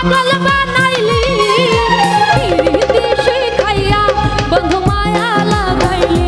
পাগল বানাইলি শিখাইয়া বন্ধু মায়া লাগাইলি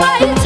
I